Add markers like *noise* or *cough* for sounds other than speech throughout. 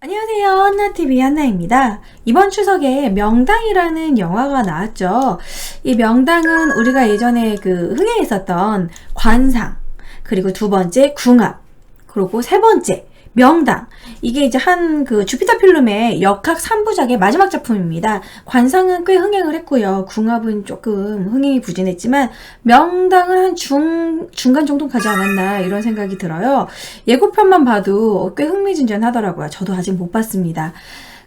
안녕하세요. 한나TV 한나입니다. 이번 추석에 명당이라는 영화가 나왔죠. 이 명당은 우리가 예전에 그 흥행했었던 관상, 그리고 두 번째 궁합, 그리고 세 번째 명당. 이게 이제 한 그 주피터 필름의 역학 3부작의 마지막 작품입니다. 관상은 꽤 흥행을 했고요. 궁합은 조금 흥행이 부진했지만 명당은 한 중, 중간 정도 가지 않았나 이런 생각이 들어요. 예고편만 봐도 꽤 흥미진진하더라고요. 저도 아직 못 봤습니다.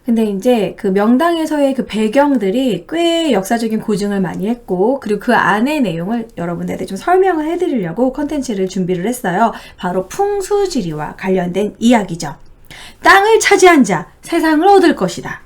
근데 이제 그 명당에서의 그 배경들이 꽤 역사적인 고증을 많이 했고, 그리고 그 안의 내용을 여러분들한테 좀 설명을 해드리려고 컨텐츠를 준비를 했어요. 바로 풍수지리와 관련된 이야기죠. 땅을 차지한 자, 세상을 얻을 것이다.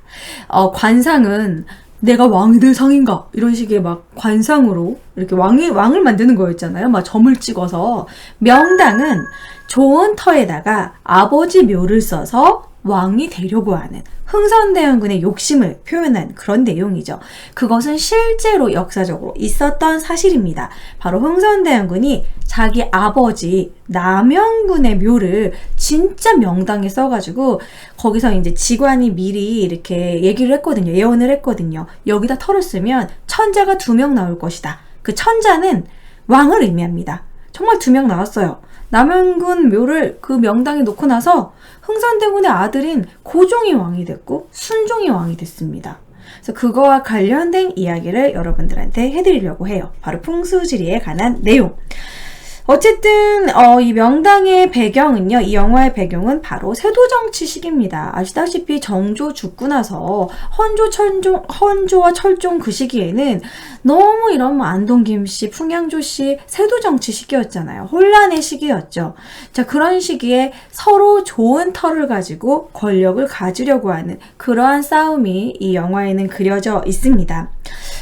어, 관상은 내가 왕이 될 상인가? 이런 식의 막 관상으로 이렇게 왕이, 왕을 만드는 거였잖아요. 막 점을 찍어서. 명당은 좋은 터에다가 아버지 묘를 써서 왕이 되려고 하는 흥선대원군의 욕심을 표현한 그런 내용이죠. 그것은 실제로 역사적으로 있었던 사실입니다. 바로 흥선대원군이 자기 아버지 남영군의 묘를 진짜 명당에 써가지고 거기서 이제 직관이 미리 이렇게 얘기를 했거든요. 예언을 했거든요. 여기다 털을 쓰면 천자가 두 명 나올 것이다. 그 천자는 왕을 의미합니다. 정말 두 명 나왔어요. 남영군 묘를 그 명당에 놓고 나서 흥선대군의 아들인 고종이 왕이 됐고 순종이 왕이 됐습니다. 그래서 그거와 관련된 이야기를 여러분들한테 해드리려고 해요. 바로 풍수지리에 관한 내용. 어쨌든 어, 이 명당의 배경은요. 이 영화의 배경은 바로 세도 정치 시기입니다. 아시다시피 정조 죽고 나서 헌조 철종 헌조와 철종 그 시기에는 너무 이런 뭐 안동 김 씨, 풍양조 씨 세도 정치 시기였잖아요. 혼란의 시기였죠. 자 그런 시기에 서로 좋은 털을 가지고 권력을 가지려고 하는 그러한 싸움이 이 영화에는 그려져 있습니다.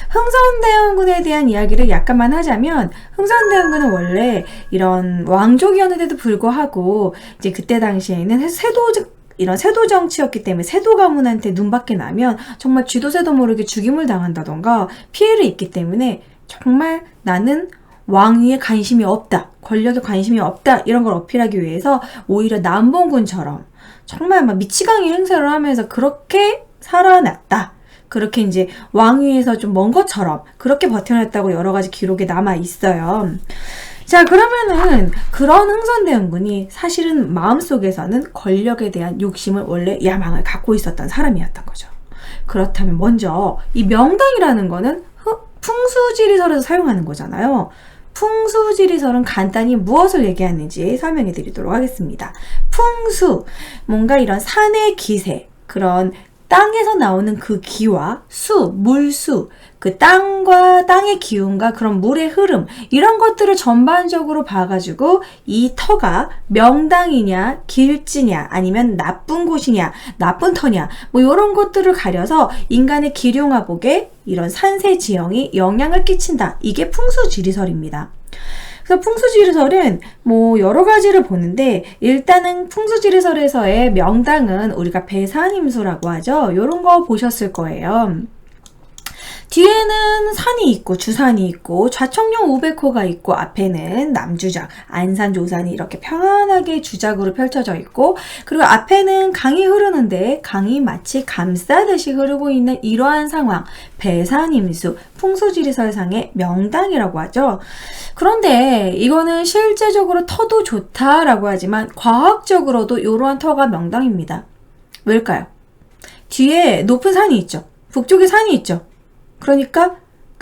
흥선대원군에 대한 이야기를 약간만 하자면 흥선대원군은 원래 이런 왕족이었는데도 불구하고 이제 그때 당시에는 세도 이런 세도 정치였기 때문에 세도 가문한테 눈밖에 나면 정말 쥐도 새도 모르게 죽임을 당한다던가 피해를 입기 때문에 정말 나는 왕위에 관심이 없다, 권력에 관심이 없다 이런 걸 어필하기 위해서 오히려 남봉군처럼 정말 막 미치광이 행세를 하면서 그렇게 살아났다. 그렇게 이제 왕위에서 좀 먼 것처럼 그렇게 버텨냈다고 여러 가지 기록에 남아 있어요. 자, 그러면은 그런 흥선대원군이 사실은 마음속에서는 권력에 대한 욕심을 원래 야망을 갖고 있었던 사람이었던 거죠. 그렇다면 먼저 이 명당이라는 거는 풍수지리설에서 사용하는 거잖아요. 풍수지리설은 간단히 무엇을 얘기하는지 설명해 드리도록 하겠습니다. 풍수, 뭔가 이런 산의 기세, 그런 땅에서 나오는 그 기와 수, 물수, 그 땅과 땅의 기운과 그런 물의 흐름, 이런 것들을 전반적으로 봐가지고 이 터가 명당이냐, 길지냐, 아니면 나쁜 곳이냐, 나쁜 터냐, 뭐 이런 것들을 가려서 인간의 기룡화복에 이런 산세 지형이 영향을 끼친다. 이게 풍수지리설입니다. 그래서 풍수지리설은 뭐 여러 가지를 보는데 일단은 풍수지리설에서의 명당은 우리가 배산임수라고 하죠. 이런 거 보셨을 거예요. 뒤에는 산이 있고 주산이 있고 좌청룡 우백호가 있고 앞에는 남주작, 안산 조산이 이렇게 평안하게 주작으로 펼쳐져 있고 그리고 앞에는 강이 흐르는데 강이 마치 감싸듯이 흐르고 있는 이러한 상황 배산임수 풍수지리설상의 명당이라고 하죠. 그런데 이거는 실제적으로 터도 좋다라고 하지만 과학적으로도 이러한 터가 명당입니다. 왜일까요? 뒤에 높은 산이 있죠. 북쪽에 산이 있죠. 그러니까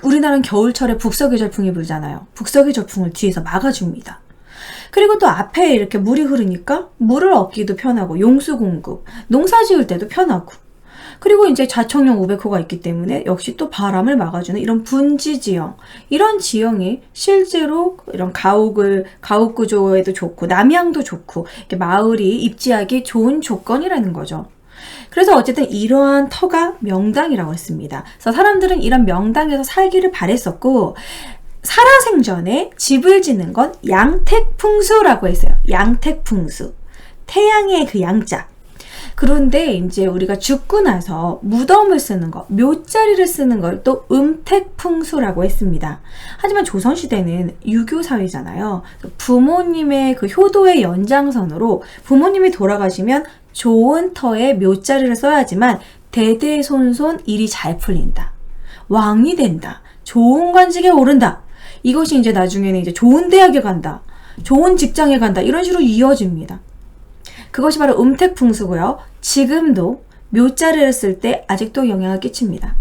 우리나라는 겨울철에 북서기 절풍이 불잖아요. 북서기 절풍을 뒤에서 막아줍니다. 그리고 또 앞에 이렇게 물이 흐르니까 물을 얻기도 편하고 용수 공급, 농사 지을 때도 편하고 그리고 이제 자청용 500호가 있기 때문에 역시 또 바람을 막아주는 이런 분지 지형 이런 지형이 실제로 이런 가옥을 가옥 구조에도 좋고 남향도 좋고 이렇게 마을이 입지하기 좋은 조건이라는 거죠. 그래서 어쨌든 이러한 터가 명당이라고 했습니다. 그래서 사람들은 이런 명당에서 살기를 바랬었고 살아생전에 집을 짓는 건 양택풍수라고 했어요. 양택풍수. 태양의 그 양자. 그런데 이제 우리가 죽고 나서 무덤을 쓰는 거, 묘자리를 쓰는 걸 또 음택풍수라고 했습니다. 하지만 조선시대는 유교사회잖아요. 부모님의 그 효도의 연장선으로 부모님이 돌아가시면 좋은 터에 묘자리를 써야지만 대대손손 일이 잘 풀린다. 왕이 된다. 좋은 관직에 오른다. 이것이 이제 나중에는 이제 좋은 대학에 간다. 좋은 직장에 간다. 이런 식으로 이어집니다. 그것이 바로 음택풍수고요. 지금도 묘자리를 쓸 때 아직도 영향을 끼칩니다.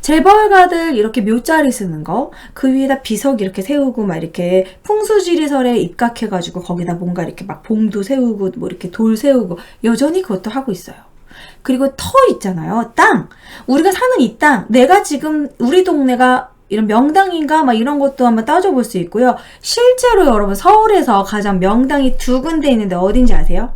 재벌가들 이렇게 묘자리 쓰는 거, 그 위에다 비석 이렇게 세우고 막 이렇게 풍수지리설에 입각해가지고 거기다 뭔가 이렇게 막 봉도 세우고 뭐 이렇게 돌 세우고 여전히 그것도 하고 있어요. 그리고 터 있잖아요. 땅. 우리가 사는 이 땅. 내가 지금 우리 동네가 이런 명당인가 막 이런 것도 한번 따져볼 수 있고요. 실제로 여러분 서울에서 가장 명당이 두 군데 있는데 어딘지 아세요?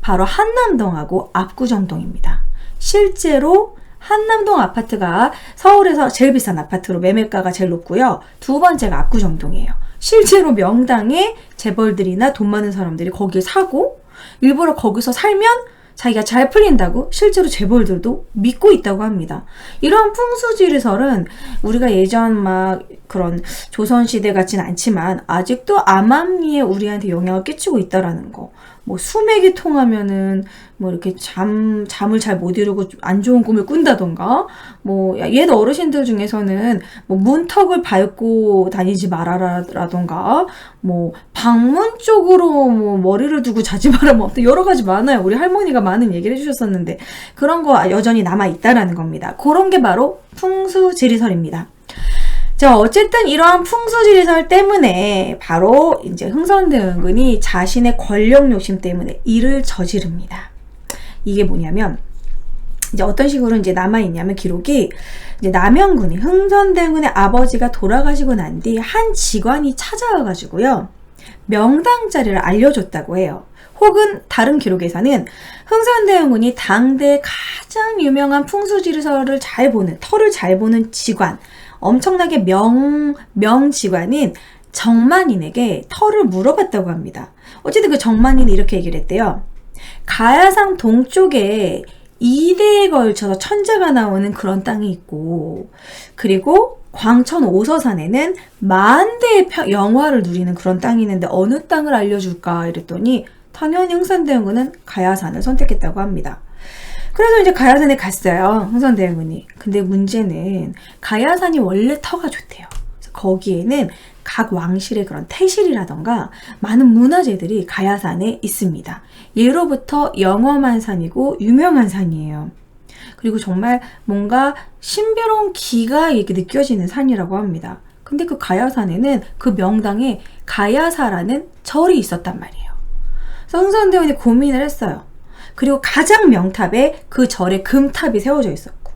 바로 한남동하고 압구정동입니다. 실제로 한남동 아파트가 서울에서 제일 비싼 아파트로 매매가가 제일 높고요. 두 번째가 압구정동이에요. 실제로 명당에 재벌들이나 돈 많은 사람들이 거기에 사고 일부러 거기서 살면 자기가 잘 풀린다고 실제로 재벌들도 믿고 있다고 합니다. 이런 풍수지리설은 우리가 예전 막 그런 조선시대 같진 않지만 아직도 암암리에 우리한테 영향을 끼치고 있다라는 거. 뭐 수맥이 통하면은 뭐 이렇게 잠 잠을 잘 못 이루고 안 좋은 꿈을 꾼다던가? 뭐옛 어르신들 중에서는 뭐 문턱을 밟고 다니지 말아라라던가? 뭐 방문 쪽으로 뭐 머리를 두고 자지 *laughs* 마라 뭐 여러 가지 많아요. 우리 할머니가 많은 얘기를 해주셨었는데 그런 거 여전히 남아 있다라는 겁니다. 그런 게 바로 풍수지리설입니다. 자, 어쨌든 이러한 풍수지리설 때문에 바로 이제 흥선대원군이 자신의 권력 욕심 때문에 일을 저지릅니다. 이게 뭐냐면 이제 어떤 식으로 이제 남아 있냐면 기록이 이제 남영군이 흥선대원군의 아버지가 돌아가시고 난 뒤 한 직관이 찾아와 가지고요. 명당 자리를 알려줬다고 해요. 혹은 다른 기록에서는 흥선대원군이 당대 가장 유명한 풍수지리설을 잘 보는 터를 잘 보는 직관 엄청나게 명, 명직관인 정만인에게 터를 물어봤다고 합니다. 어쨌든 그 정만인이 이렇게 얘기를 했대요. 가야상 동쪽에 2대에 걸쳐서 천재가 나오는 그런 땅이 있고, 그리고 광천 오서산에는 만 대의 영화를 누리는 그런 땅이 있는데 어느 땅을 알려줄까 이랬더니 당연히 흥선대원군은 가야산을 선택했다고 합니다. 그래서 이제 가야산에 갔어요. 흥선대원군이. 근데 문제는 가야산이 원래 터가 좋대요. 거기에는 각 왕실의 그런 태실이라던가 많은 문화재들이 가야산에 있습니다. 예로부터 영험한 산이고 유명한 산이에요. 그리고 정말 뭔가 신비로운 기가 이렇게 느껴지는 산이라고 합니다. 근데 그 가야산에는 그 명당에 가야사라는 절이 있었단 말이에요. 그래서 흥선대원이 고민을 했어요. 그리고 가장 명탑에 그 절에 금탑이 세워져 있었고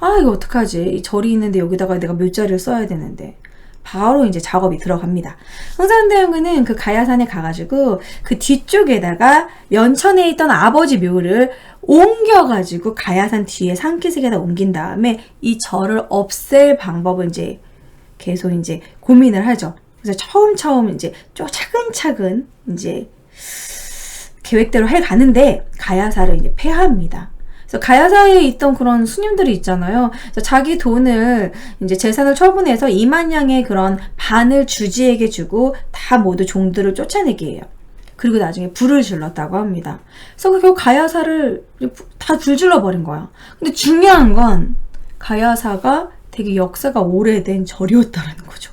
아 이거 어떡하지 이 절이 있는데 여기다가 내가 묘자리를 써야 되는데 바로 이제 작업이 들어갑니다. 흥선대원군은 그 가야산에 가가지고 그 뒤쪽에다가 연천에 있던 아버지 묘를 옮겨가지고 가야산 뒤에 산기슭에다 옮긴 다음에 이 절을 없앨 방법을 이제 계속 이제 고민을 하죠. 그래서 처음 처음 이제 좀 차근차근 이제 계획대로 해 가는데 가야사를 이제 폐하합니다. 그래서 가야사에 있던 그런 수님들이 있잖아요. 자기 돈을 이제 재산을 처분해서 2만 양의 그런 반을 주지에게 주고 다 모두 종들을 쫓아내게 해요. 그리고 나중에 불을 질렀다고 합니다. 그래서 결국 가야사를 다 불질러 버린 거야. 근데 중요한 건 가야사가 되게 역사가 오래된 절이었다라는 거죠.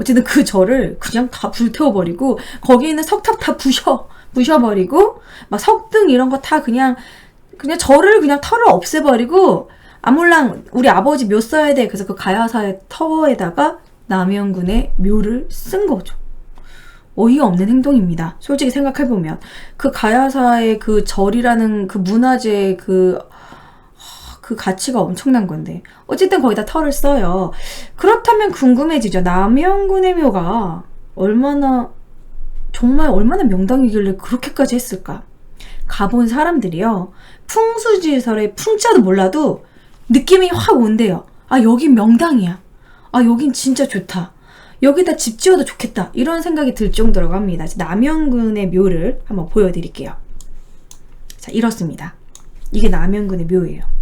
어쨌든 그 절을 그냥 다 불태워버리고 거기에 있는 석탑 다 부셔. 부셔버리고 막 석등 이런 거 다 그냥 그냥 절을 그냥 터를 없애버리고 아몰랑 우리 아버지 묘 써야 돼. 그래서 그 가야사의 터에다가 남영군의 묘를 쓴 거죠. 어이가 없는 행동입니다. 솔직히 생각해보면. 그 가야사의 그 절이라는 그 문화재 그, 그 가치가 엄청난 건데. 어쨌든 거기다 터를 써요. 그렇다면 궁금해지죠. 남영군의 묘가 얼마나 정말 얼마나 명당이길래 그렇게까지 했을까? 가본 사람들이요. 풍수지설의 풍자도 몰라도 느낌이 확 온대요. 아, 여긴 명당이야. 아, 여긴 진짜 좋다. 여기다 집 지어도 좋겠다. 이런 생각이 들 정도라고 합니다. 남영군의 묘를 한번 보여드릴게요. 자, 이렇습니다. 이게 남영군의 묘예요.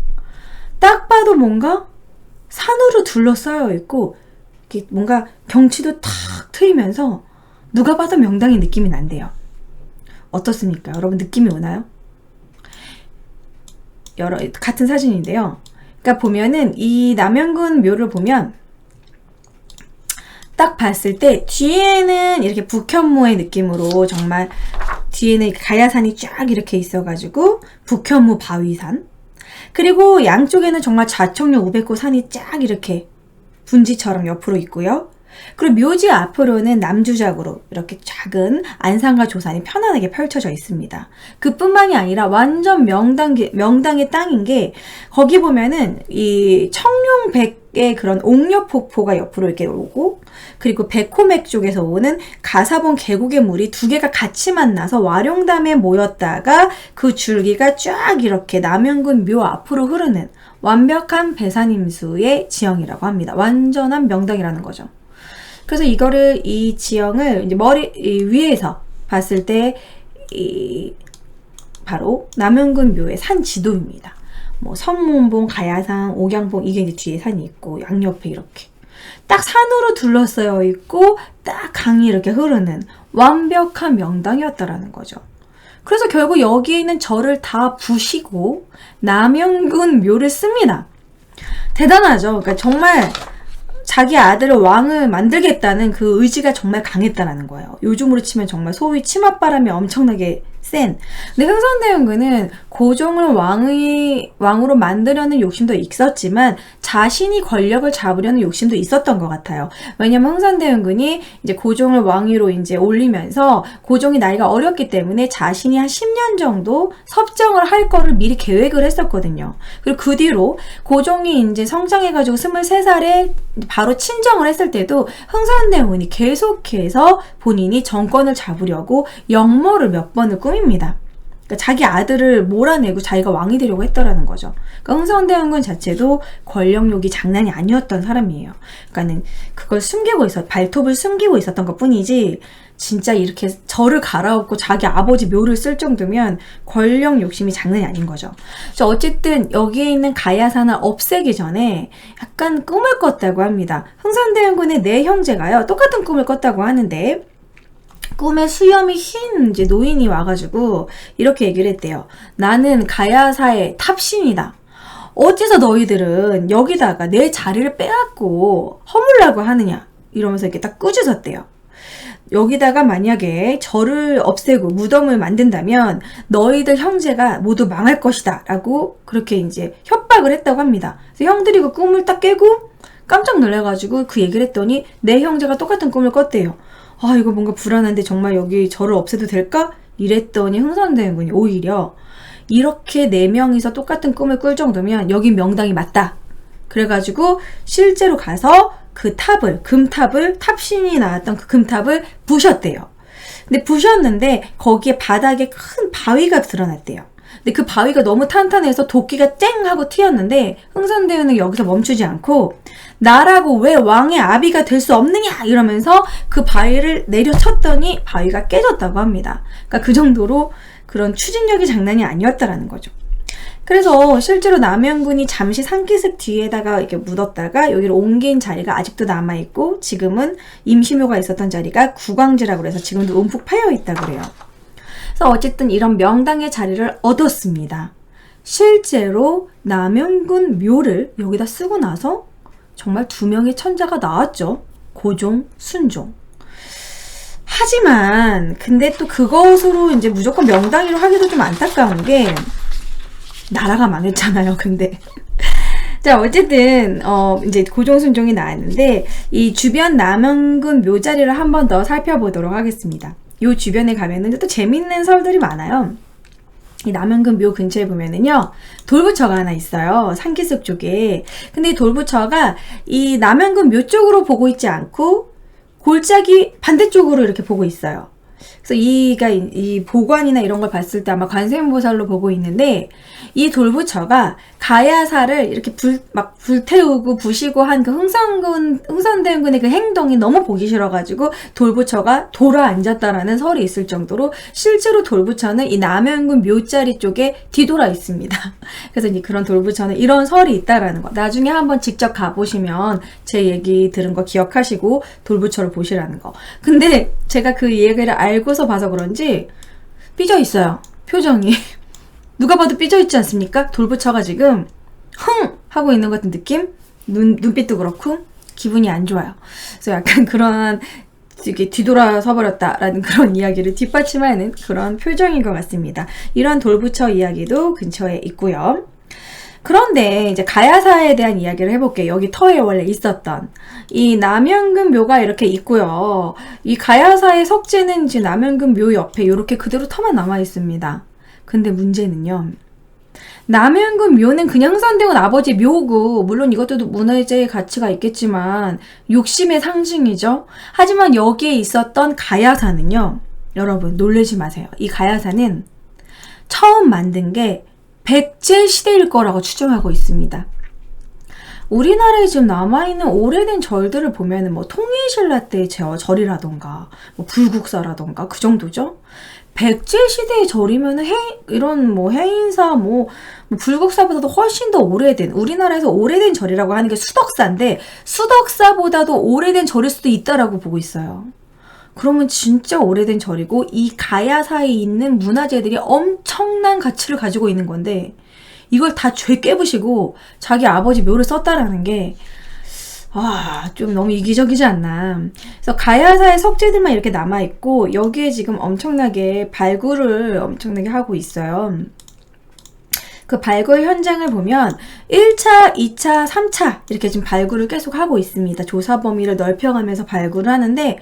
딱 봐도 뭔가 산으로 둘러싸여 있고, 뭔가 경치도 탁 트이면서 누가 봐도 명당의 느낌이 난대요. 어떻습니까? 여러분 느낌이 오나요? 여러 같은 사진인데요. 그러니까 보면은 이 남영군 묘를 보면 딱 봤을 때 뒤에는 이렇게 북현무의 느낌으로 정말 뒤에는 가야산이 쫙 이렇게 있어가지고 북현무 바위산 그리고 양쪽에는 정말 좌청룡 우백호 산이 쫙 이렇게 분지처럼 옆으로 있고요. 그리고 묘지 앞으로는 남주작으로 이렇게 작은 안산과 조산이 편안하게 펼쳐져 있습니다. 그뿐만이 아니라 완전 명당 명당의 땅인 게 거기 보면은 이 청룡백 의 그런 옥녀폭포가 옆으로 이렇게 오고 그리고 백호맥 쪽에서 오는 가사본 계곡의 물이 두 개가 같이 만나서 와룡담에 모였다가 그 줄기가 쫙 이렇게 남영군 묘 앞으로 흐르는 완벽한 배산임수의 지형이라고 합니다. 완전한 명당이라는 거죠. 그래서 이거를 이 지형을 이제 머리 위에서 봤을 때 이 바로 남영군 묘의 산 지도입니다. 뭐 성문봉, 가야산, 옥양봉 이게 이제 뒤에 산이 있고 양옆에 이렇게 딱 산으로 둘러싸여 있고 딱 강이 이렇게 흐르는 완벽한 명당이었다라는 거죠. 그래서 결국 여기에 있는 절을 다 부시고 남영군 묘를 씁니다. 대단하죠. 그러니까 정말 자기 아들을 왕을 만들겠다는 그 의지가 정말 강했다라는 거예요. 요즘으로 치면 정말 소위 치맛바람이 엄청나게 센. 근데 흥선대원군은 고종을 왕의 왕으로 만들려는 욕심도 있었지만 자신이 권력을 잡으려는 욕심도 있었던 것 같아요. 왜냐면 흥선대원군이 이제 고종을 왕위로 이제 올리면서 고종이 나이가 어렸기 때문에 자신이 한 10년 정도 섭정을 할 거를 미리 계획을 했었거든요. 그리고 그 뒤로 고종이 이제 성장해가지고 23살에 바로 친정을 했을 때도 흥선대원군이 계속해서 본인이 정권을 잡으려고 역모를 몇 번을 꾸미 꿈입니다. 그러니까 자기 아들을 몰아내고 자기가 왕이 되려고 했더라는 거죠. 그러니까 흥선대원군 자체도 권력욕이 장난이 아니었던 사람이에요. 그러니까는 그걸 숨기고 있어 발톱을 숨기고 있었던 것 뿐이지 진짜 이렇게 절을 갈아엎고 자기 아버지 묘를 쓸 정도면 권력 욕심이 장난이 아닌 거죠. 어쨌든 여기에 있는 가야산을 없애기 전에 약간 꿈을 꿨다고 합니다. 흥선대원군의 네 형제가요 똑같은 꿈을 꿨다고 하는데 꿈에 수염이 흰 이제 노인이 와가지고 이렇게 얘기를 했대요. 나는 가야사의 탑신이다. 어째서 너희들은 여기다가 내 자리를 빼앗고 허물라고 하느냐? 이러면서 이렇게 딱 꾸짖었대요. 여기다가 만약에 저를 없애고 무덤을 만든다면 너희들 형제가 모두 망할 것이다. 라고 그렇게 이제 협박을 했다고 합니다. 그래서 형들이 그 꿈을 딱 깨고 깜짝 놀라가지고 그 얘기를 했더니 내 형제가 똑같은 꿈을 꿨대요. 아, 이거 뭔가 불안한데 정말 여기 저를 없애도 될까? 이랬더니 흥선대원군이 오히려 이렇게 네 명이서 똑같은 꿈을 꿀 정도면 여기 명당이 맞다. 그래가지고 실제로 가서 그 탑을, 금탑을, 탑신이 나왔던 그 금탑을 부셨대요. 근데 부셨는데 거기에 바닥에 큰 바위가 드러났대요. 근데 그 바위가 너무 탄탄해서 도끼가 쨍 하고 튀었는데 흥선대원은 여기서 멈추지 않고 나라고 왜 왕의 아비가 될 수 없느냐 이러면서 그 바위를 내려쳤더니 바위가 깨졌다고 합니다. 그러니까 그 정도로 그런 추진력이 장난이 아니었다라는 거죠. 그래서 실제로 남영군이 잠시 산기슭 뒤에다가 이렇게 묻었다가 여기를 옮긴 자리가 아직도 남아 있고 지금은 임시묘가 있었던 자리가 구광지라고 해서 지금도 움푹 파여 있다고 그래요. 그래서 어쨌든 이런 명당의 자리를 얻었습니다. 실제로 남영군 묘를 여기다 쓰고 나서 정말 두 명의 천자가 나왔죠. 고종, 순종. 하지만 근데 또 그것으로 이제 무조건 명당이로 하기도 좀 안타까운 게 나라가 망했잖아요. 근데 *laughs* 자 어쨌든 어 이제 고종 순종이 나왔는데 이 주변 남영군 묘자리를 한 번 더 살펴보도록 하겠습니다. 요 주변에 가면은 또 재밌는 설들이 많아요. 이 남영근 묘 근처에 보면은요 돌부처가 하나 있어요 산기슭 쪽에 근데 이 돌부처가 이 남영근 묘 쪽으로 보고 있지 않고 골짜기 반대쪽으로 이렇게 보고 있어요 그래서 이가 이 보관이나 이런 걸 봤을 때 아마 관세음보살로 보고 있는데 이 돌부처가 가야사를 이렇게 불 막 불태우고 부시고 한 그 흥선군 흥선대군의 그 행동이 너무 보기 싫어가지고 돌부처가 돌아 앉았다라는 설이 있을 정도로 실제로 돌부처는 이 남해군 묘자리 쪽에 뒤돌아 있습니다. *laughs* 그래서 이제 그런 돌부처는 이런 설이 있다라는 거. 나중에 한번 직접 가보시면 제 얘기 들은 거 기억하시고 돌부처를 보시라는 거. 근데 제가 그 얘기를 알고서 봐서 그런지 삐져 있어요. 표정이. *laughs* 누가 봐도 삐져 있지 않습니까? 돌부처가 지금 흥 하고 있는 것 같은 느낌? 눈 눈빛도 그렇고 기분이 안 좋아요. 그래서 약간 *laughs* 그런 이게 뒤돌아서 버렸다라는 그런 이야기를 뒷받침하는 그런 표정인 것 같습니다. 이런 돌부처 이야기도 근처에 있고요. 그런데 이제 가야사에 대한 이야기를 해볼게요. 여기 터에 원래 있었던 이 남양금 묘가 이렇게 있고요. 이 가야사의 석재는 이제 남양금 묘 옆에 이렇게 그대로 터만 남아 있습니다. 근데 문제는요. 남양금 묘는 그냥 흥선대원 아버지 묘고 물론 이것도 문화재의 가치가 있겠지만 욕심의 상징이죠. 하지만 여기에 있었던 가야사는요. 여러분 놀라지 마세요. 이 가야사는 처음 만든 게 백제 시대일 거라고 추정하고 있습니다. 우리나라에 지금 남아있는 오래된 절들을 보면은 뭐 통일신라 때의 절이라던가 뭐 불국사라던가 그 정도죠. 백제 시대의 절이면 해 이런 뭐 해인사 뭐, 뭐 불국사보다도 훨씬 더 오래된 우리나라에서 오래된 절이라고 하는 게 수덕사인데 수덕사보다도 오래된 절일 수도 있다라고 보고 있어요. 그러면 진짜 오래된 절이고 이 가야사에 있는 문화재들이 엄청난 가치를 가지고 있는 건데 이걸 다 죄 깨부시고 자기 아버지 묘를 썼다라는 게 아, 좀 너무 이기적이지 않나. 그래서 가야사의 석재들만 이렇게 남아있고, 여기에 지금 엄청나게 발굴을 엄청나게 하고 있어요. 그 발굴 현장을 보면 1차, 2차, 3차 이렇게 지금 발굴을 계속 하고 있습니다. 조사 범위를 넓혀가면서 발굴을 하는데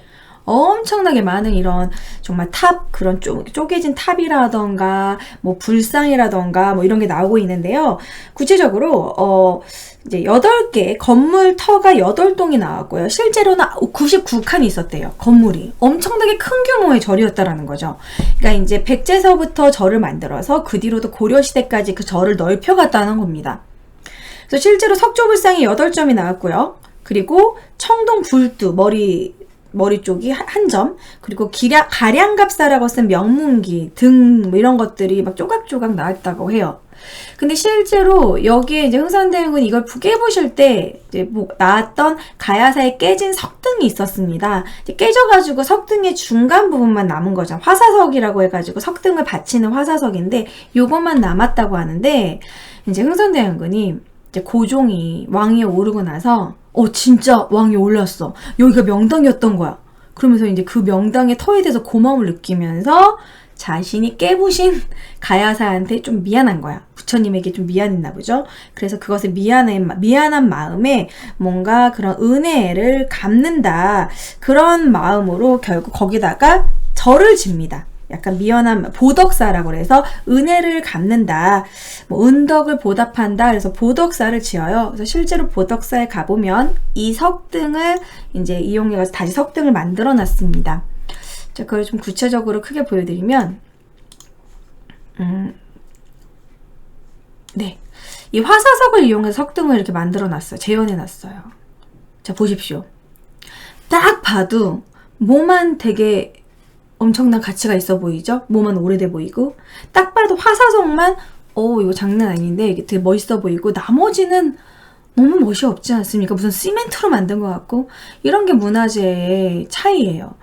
엄청나게 많은 이런 정말 탑 그런 쪼, 쪼개진 탑이라던가 뭐 불상이라던가 뭐 이런 게 나오고 있는데요. 구체적으로 어 이제 8개 건물 터가 8동이 나왔고요. 실제로는 99칸이 있었대요. 건물이. 엄청나게 큰 규모의 절이었다라는 거죠. 그러니까 이제 백제서부터 절을 만들어서 그 뒤로도 고려 시대까지 그 절을 넓혀갔다는 겁니다. 그래서 실제로 석조불상이 8점이 나왔고요. 그리고 청동 불두 머리 머리 쪽이 한 점, 그리고 기량, 가량갑사라고 쓴 명문기 등 뭐 이런 것들이 막 조각조각 나왔다고 해요. 근데 실제로 여기에 이제 흥선대원군 이걸 깨보실 때 이제 뭐 나왔던 가야사에 깨진 석등이 있었습니다. 깨져가지고 석등의 중간 부분만 남은 거죠. 화사석이라고 해가지고 석등을 받치는 화사석인데 요것만 남았다고 하는데 이제 흥선대원군이 이제 고종이 왕위에 오르고 나서 어 진짜 왕이 올랐어. 여기가 명당이었던 거야. 그러면서 이제 그 명당의 터에 대해서 고마움을 느끼면서 자신이 깨부신 *laughs* 가야사한테 좀 미안한 거야. 부처님에게 좀 미안했나 보죠. 그래서 그것을 미안한, 미안한 마음에 뭔가 그런 은혜를 갚는다. 그런 마음으로 결국 거기다가 절을 집니다. 약간 미연한 보덕사라고 그래서 은혜를 갚는다. 뭐 은덕을 보답한다. 그래서 보덕사를 지어요. 그래서 실제로 보덕사에 가보면 이 석등을 이제 이용해서 다시 석등을 만들어 놨습니다. 자, 그걸 좀 구체적으로 크게 보여드리면, 음, 네. 이 화사석을 이용해서 석등을 이렇게 만들어 놨어요. 재현해 놨어요. 자, 보십시오. 딱 봐도 뭐만 되게 엄청난 가치가 있어 보이죠? 뭐만 오래돼 보이고 딱 봐도 화사석만 어 이거 장난 아닌데 이게 되게 멋있어 보이고 나머지는 너무 멋이 없지 않습니까? 무슨 시멘트로 만든 것 같고 이런 게 문화재의 차이예요.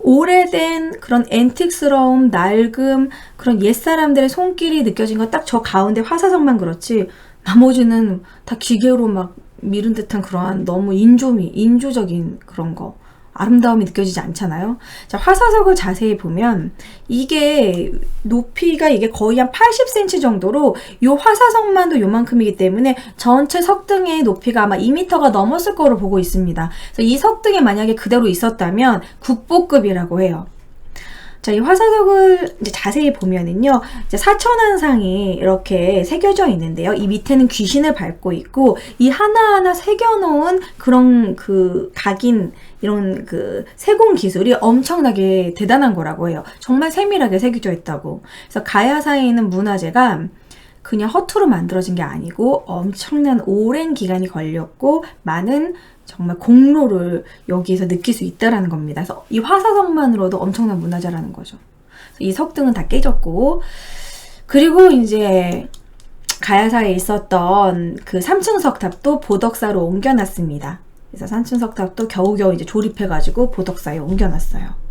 오래된 그런 앤틱스러움, 낡음, 그런 옛사람들의 손길이 느껴진 건 딱 저 가운데 화사석만 그렇지 나머지는 다 기계로 막 미룬 듯한 그러한 너무 인조미, 인조적인 그런 거. 아름다움이 느껴지지 않잖아요. 자, 화사석을 자세히 보면 이게 높이가 이게 거의 한 80cm 정도로 이 화사석만도 요만큼이기 때문에 전체 석등의 높이가 아마 2m가 넘었을 거로 보고 있습니다. 그래서 이 석등이 만약에 그대로 있었다면 국보급이라고 해요. 자, 이 화사석을 이제 자세히 보면은요, 이제 사천왕상이 이렇게 새겨져 있는데요. 이 밑에는 귀신을 밟고 있고, 이 하나하나 새겨놓은 그런 그 각인, 이런 그 세공 기술이 엄청나게 대단한 거라고 해요. 정말 세밀하게 새겨져 있다고. 그래서 가야사에 있는 문화재가 그냥 허투루 만들어진 게 아니고 엄청난 오랜 기간이 걸렸고 많은 정말 공로를 여기에서 느낄 수 있다라는 겁니다. 그래서 이 화사석만으로도 엄청난 문화재라는 거죠. 이 석등은 다 깨졌고 그리고 이제 가야사에 있었던 그 3층 석탑도 보덕사로 옮겨놨습니다. 그래서 3층 석탑도 겨우겨우 이제 조립해가지고 보덕사에 옮겨놨어요.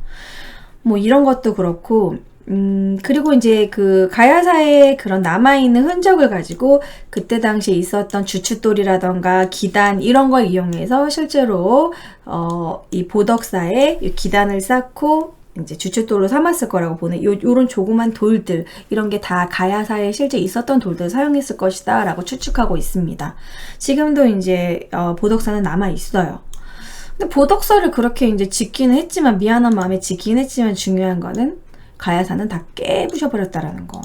뭐 이런 것도 그렇고 음, 그리고 이제 그 가야사의 그런 남아있는 흔적을 가지고 그때 당시에 있었던 주춧돌이라던가 기단 이런 걸 이용해서 실제로, 어, 이 보덕사에 이 기단을 쌓고 이제 주춧돌로 삼았을 거라고 보는 요, 요런 조그만 돌들, 이런 게 다 가야사에 실제 있었던 돌들을 사용했을 것이다 라고 추측하고 있습니다. 지금도 이제, 어, 보덕사는 남아 있어요. 근데 보덕사를 그렇게 이제 짓기는 했지만, 미안한 마음에 짓기는 했지만 중요한 거는 가야사는 다 깨부셔버렸다라는 거.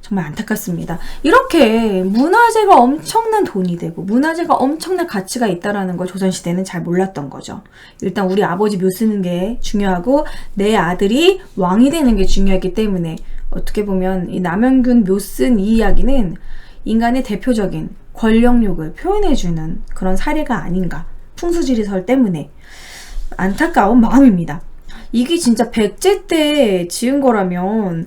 정말 안타깝습니다. 이렇게 문화재가 엄청난 돈이 되고 문화재가 엄청난 가치가 있다라는 걸 조선시대는 잘 몰랐던 거죠. 일단 우리 아버지 묘 쓰는 게 중요하고 내 아들이 왕이 되는 게 중요하기 때문에 어떻게 보면 이 남영균 묘 쓴 이 이야기는 인간의 대표적인 권력욕을 표현해주는 그런 사례가 아닌가. 풍수지리설 때문에 안타까운 마음입니다. 이게 진짜 백제 때 지은 거라면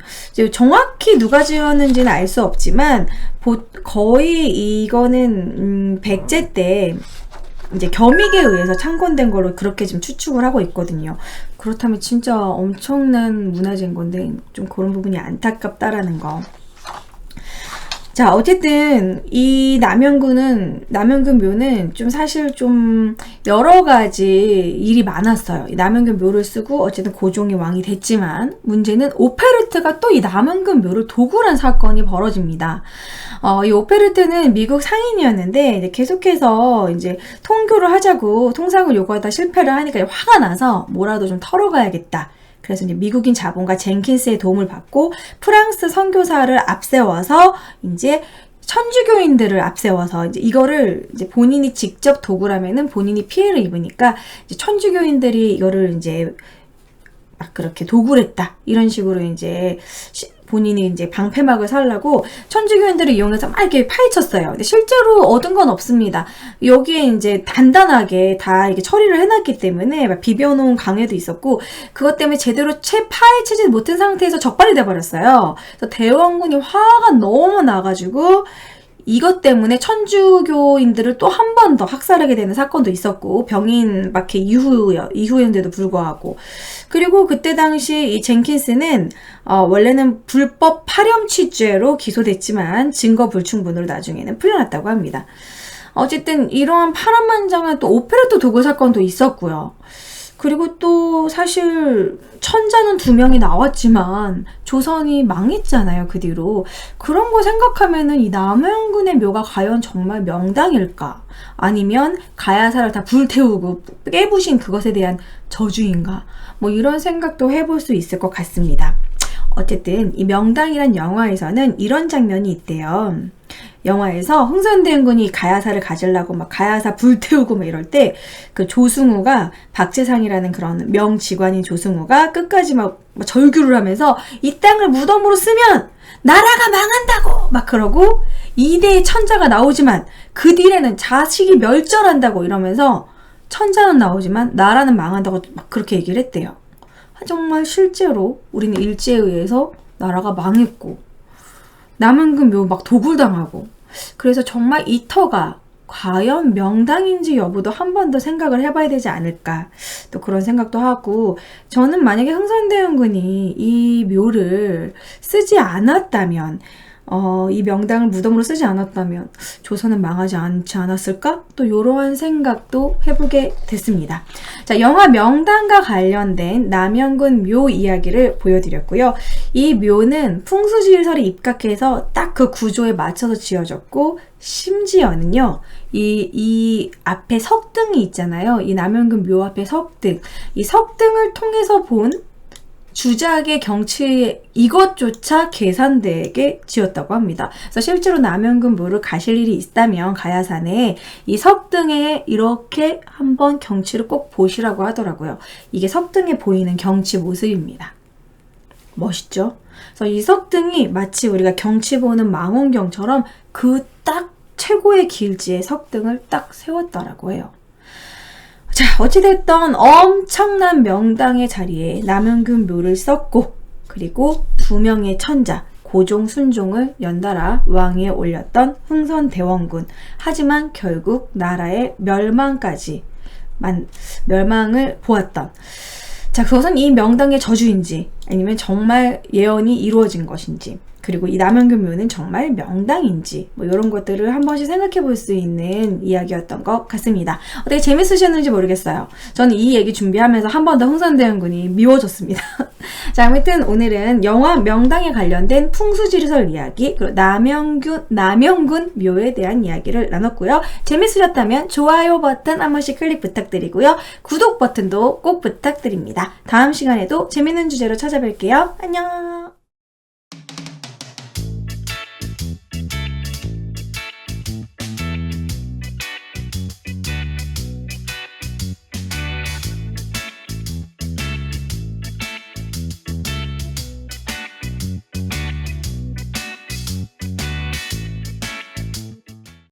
정확히 누가 지었는지는 알 수 없지만 보, 거의 이거는 음, 백제 때 이제 겸익에 의해서 창건된 걸로 그렇게 좀 추측을 하고 있거든요. 그렇다면 진짜 엄청난 문화재인 건데 좀 그런 부분이 안타깝다라는 거. 자, 어쨌든 이 남영군은 남영군 묘는 좀 사실 좀 여러 가지 일이 많았어요. 이 남영군 묘를 쓰고 어쨌든 고종이 왕이 됐지만 문제는 오페르트가 또 이 남영군 묘를 도굴한 사건이 벌어집니다. 어, 이 오페르트는 미국 상인이었는데 이제 계속해서 이제 통교를 하자고 통상을 요구하다 실패를 하니까 화가 나서 뭐라도 좀 털어가야겠다. 그래서 이제 미국인 자본가 젠킨스의 도움을 받고 프랑스 선교사를 앞세워서 이제 천주교인들을 앞세워서 이제 이거를 이제 본인이 직접 도굴하면은 본인이 피해를 입으니까 이제 천주교인들이 이거를 이제 막 그렇게 도굴했다. 이런 식으로 이제 본인이 이제 방패막을 살라고 천주교인들을 이용해서 막 이렇게 파헤쳤어요. 근데 실제로 얻은 건 없습니다. 여기에 이제 단단하게 다 이렇게 처리를 해놨기 때문에 막 비벼놓은 강에도 있었고 그것 때문에 제대로 채 파헤치지 못한 상태에서 적발이 돼버렸어요. 그래서 대원군이 화가 너무 나가지고 이것 때문에 천주교인들을 또 한 번 더 학살하게 되는 사건도 있었고 병인 박해 이후요 이후인데도 불구하고 그리고 그때 당시 이 젠킨스는 어, 원래는 불법 파렴치죄로 기소됐지만 증거 불충분으로 나중에는 풀려났다고 합니다. 어쨌든 이러한 파란만장한 또 오페레토 도구 사건도 있었고요. 그리고 또 사실 천자는 두 명이 나왔지만 조선이 망했잖아요 그 뒤로. 그런 거 생각하면은 이 남영군의 묘가 과연 정말 명당일까? 아니면 가야사를 다 불태우고 깨부신 그것에 대한 저주인가? 뭐 이런 생각도 해볼 수 있을 것 같습니다. 어쨌든 이 명당이란 영화에서는 이런 장면이 있대요 영화에서 흥선대원군이 가야사를 가지려고 막 가야사 불태우고 막 이럴 때 그 조승우가 박재상이라는 그런 명직관인 조승우가 끝까지 막 절규를 하면서 이 땅을 무덤으로 쓰면 나라가 망한다고 막 그러고 이대의 천자가 나오지만 그 뒤에는 자식이 멸절한다고 이러면서 천자는 나오지만 나라는 망한다고 막 그렇게 얘기를 했대요. 정말 실제로 우리는 일제에 의해서 나라가 망했고 남은금 묘막 도굴당하고 그래서 정말 이 터가 과연 명당인지 여부도 한 번 더 생각을 해봐야 되지 않을까. 또 그런 생각도 하고 저는 만약에 흥선대원군이 이 묘를 쓰지 않았다면 어, 이 명당을 무덤으로 쓰지 않았다면 조선은 망하지 않지 않았을까? 또 이러한 생각도 해보게 됐습니다. 자, 영화 명당과 관련된 남영군 묘 이야기를 보여드렸고요. 이 묘는 풍수지휘설이 입각해서 딱 그 구조에 맞춰서 지어졌고 심지어는요, 이, 이 앞에 석등이 있잖아요. 이 남영군 묘 앞에 석등. 이 석등을 통해서 본 주작의 경치 이것조차 계산되게 지었다고 합니다. 그래서 실제로 남영근 묘를 가실 일이 있다면 가야산에 이 석등에 이렇게 한번 경치를 꼭 보시라고 하더라고요. 이게 석등에 보이는 경치 모습입니다. 멋있죠? 그래서 이 석등이 마치 우리가 경치 보는 망원경처럼 그 딱 최고의 길지의 석등을 딱 세웠다라고 해요. 자, 어찌됐던 엄청난 명당의 자리에 남영균 묘를 썼고, 그리고 두 명의 천자, 고종, 순종을 연달아 왕위에 올렸던 흥선대원군. 하지만 결국 나라의 멸망까지, 만, 멸망을 보았던. 자, 그것은 이 명당의 저주인지 아니면 정말 예언이 이루어진 것인지 그리고 이 남영균 묘는 정말 명당인지 뭐 이런 것들을 한 번씩 생각해 볼 수 있는 이야기였던 것 같습니다. 어떻게 재밌으셨는지 모르겠어요. 저는 이 얘기 준비하면서 한 번더 흥선대원군이 미워졌습니다. *laughs* 자, 아무튼 오늘은 영화 명당에 관련된 풍수지리설 이야기 그리고 남영균 남영군 묘에 대한 이야기를 나눴고요. 재밌으셨다면 좋아요 버튼 한 번씩 클릭 부탁드리고요. 구독 버튼도 꼭 부탁드립니다. 다음 시간에도 재밌는 주제로 찾아뵐게요. 안녕.